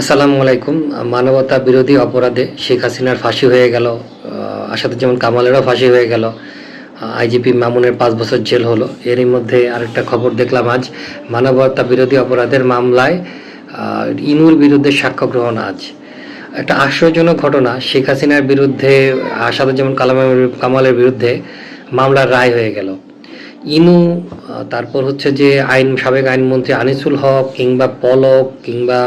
আসসালামু আলাইকুম। মানবতা বিরোধী অপরাধে শেখ হাসিনার ফাঁসি হয়ে গেল আসাদুজ্জামান কামালেরও ফাঁসি হয়ে গেল আইজিপি মামুনের পাঁচ বছর জেল হলো। এরই মধ্যে আরেকটা খবর দেখলাম আজ, মানবতা বিরোধী অপরাধের মামলায় ইনুর বিরুদ্ধে সাক্ষ্য গ্রহণ আজ। একটা আশ্চর্যজনক ঘটনা, শেখ হাসিনার বিরুদ্ধে, আসাদুজ্জামান কালামের, কামালের বিরুদ্ধে মামলার রায় হয়ে গেল। ইনু তারপর হচ্ছে যে আইন, সাবেক আইনমন্ত্রী আনিসুল হক কিংবা পলক কিংবা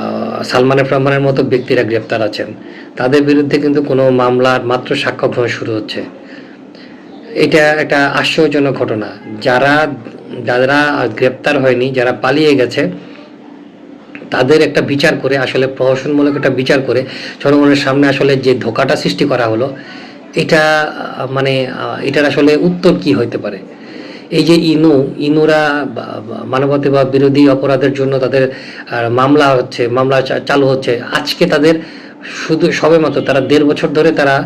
উম, আহ, সালমান রহমানের মতো ব্যক্তিরা গ্রেপ্তার আছেন। তাদের বিরুদ্ধে কিন্তু কোনো মামলার মাত্র সাক্ষ্য গ্রহণ শুরু হচ্ছে। এটা একটা আশ্চর্যজনক ঘটনা। যারা যারা গ্রেপ্তার হয়নি যারা পালিয়ে গেছে তাদের একটা বিচার করে আসলে প্রহসনমূলক একটা বিচার করে জনগণের সামনে আসলে যে ধোকাটা সৃষ্টি করা হলো এটা মানে এটার আসলে উত্তর কি হইতে পারে? এই যে ইনু, ইনুরা মানবতা বিরোধী অপরাধের জন্য তাদের মামলা হচ্ছে, মামলা চালু হচ্ছে। আজকে তাদের শুধু সবে মাত্র তারা দেড় বছর ধরে তারা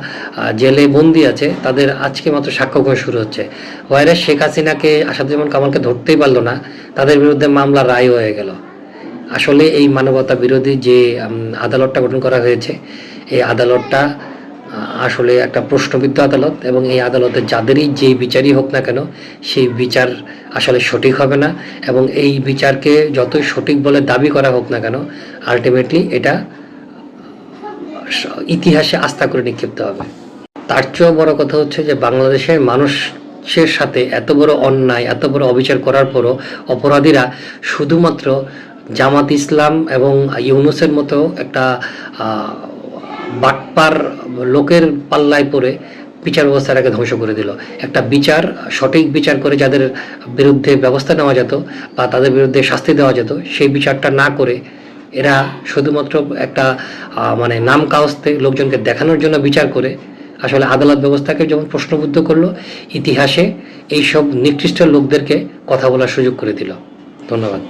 জেলে বন্দি আছে, তাদের আজকে মাত্র সাক্ষ্য গ্রহণ শুরু হচ্ছে। ওয়াইরাস শেখ হাসিনাকে, আসাদুজ্জামান কামালকে ধরতেই পারল না, তাদের বিরুদ্ধে মামলা রায় হয়ে গেল। আসলে এই মানবতা বিরোধী যে আদালতটা গঠন করা হয়েছে, এই আদালতটা আসলে একটা প্রশ্নবিদ্ধ আদালত এবং এই আদালতে যাদেরই যে বিচারই হোক না কেন, সেই বিচার আসলে সঠিক হবে না এবং এই বিচারকে যতই সঠিক বলে দাবি করা হোক না কেন আলটিমেটলি এটা ইতিহাসে আস্থা করে নিক্ষিপ্ত হবে। তার চেয়েও বড় কথা হচ্ছে যে বাংলাদেশের মানুষের সাথে এত বড় অন্যায়, এত বড় অবিচার করার পরও অপরাধীরা শুধুমাত্র জামাত ইসলাম এবং ইউনুসের মতো একটা বাটপার লোকের পাল্লায় পড়ে বিচার ব্যবস্থাটাকে ধ্বংস করে দিল। একটা বিচার, সঠিক বিচার করে যাদের বিরুদ্ধে ব্যবস্থা নেওয়া যেত বা তাদের বিরুদ্ধে শাস্তি দেওয়া যেত, সেই বিচারটা না করে এরা শুধুমাত্র একটা মানে নাম কাওস্তে লোকজনকে দেখানোর জন্য বিচার করে আসলে আদালত ব্যবস্থাকে যেমন প্রশ্নবুদ্ধ করল, ইতিহাসে এইসব নিকৃষ্ট লোকদেরকে কথা বলার সুযোগ করে দিল। ধন্যবাদ।